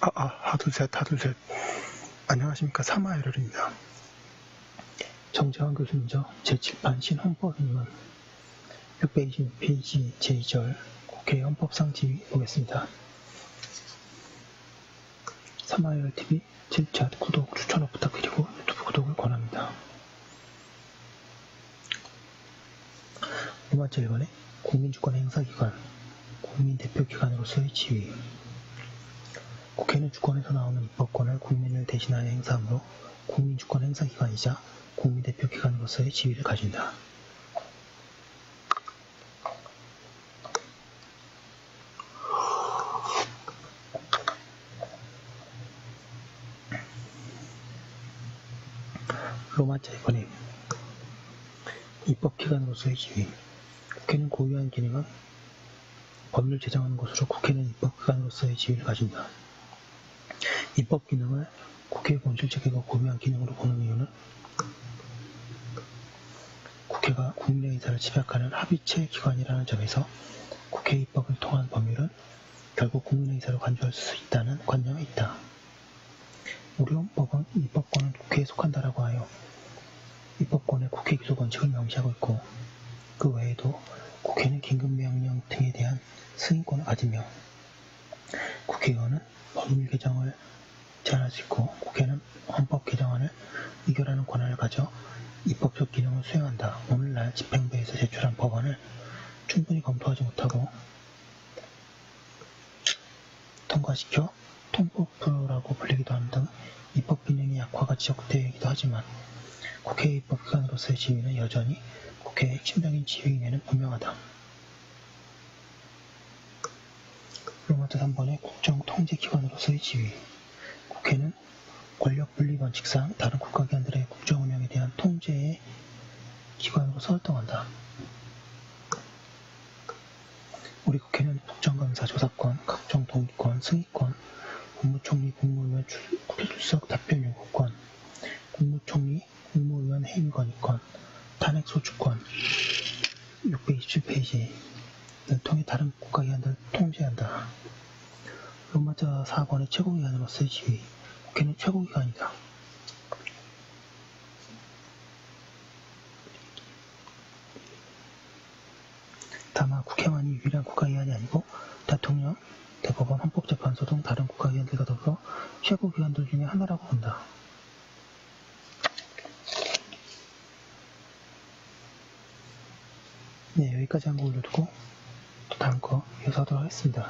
아, 아, 하둘셋, 하둘셋. 안녕하십니까. 사마이럴입니다. 정재환 교수님저 제7판 신헌법인문 626페이지 제2절 국회 헌법상 지위 보겠습니다. 사마이럴 TV 질차 구독 추천을 부탁드리고 유튜브 구독을 권합니다. 두 번째 1번에 국민주권 행사기관, 국민대표기관으로서의 지위 국회는 주권에서 나오는 입법권을 국민을 대신하여 행사하므로 국민주권 행사기관이자 국민대표기관으로서의 지위를 가진다. 로마자 2번에 입법기관으로서의 지위 국회는 고유한 기능은 법률 제정하는 것으로 국회는 입법기관으로서의 지위를 가진다. 입법 기능을 국회의 본질적이고 고유한 기능으로 보는 이유는 국회가 국민의 의사를 집약하는 합의체 기관이라는 점에서 국회 입법을 통한 법률은 결국 국민의 의사로 간주할 수 있다는 관념이 있다. 우리 헌법은 입법권은 국회에 속한다라고 하여 입법권의 국회 기소 원칙을 명시하고 있고 그 외에도 국회는 긴급명령 등에 대한 승인권을 가지며 국회의원은 법률 개정을 제안할 수 있고 국회는 헌법 개정안을 의결하는 권한을 가져 입법적 기능을 수행한다. 오늘날 집행부에서 제출한 법안을 충분히 검토하지 못하고 통과시켜 통법부라고 불리기도 하는 등 입법 기능의 약화가 지적되기도 하지만 국회 입법기관으로서의 지위는 여전히 국회의 핵심적인 지위임에는 분명하다. 로마자 3번의 국정통제기관으로서의 지위 국회는 권력 분리 원칙상 다른 국가기관들의 국정 운영에 대한 통제의 기관으로서 활동한다. 우리 국회는 국정감사 조사권, 각종 동의권, 승인권, 국무총리, 국무위원 출석 답변 요구권, 국무총리, 국무위원 해임 건의권, 탄핵 소추권, 627페이지 를 통해 다른 국가 기관들을 통제한다. 로마자 4번의 최고기관으로서의 지위 국회는 최고기관이다. 다만 국회만이 유일한 국가기관이 아니고 대통령, 대법원, 헌법재판소 등 다른 국가기관들과 더불어 최고기관들 중에 하나라고 본다. 네, 여기까지 한거 올려두고 이어서 하도록 하겠습니다.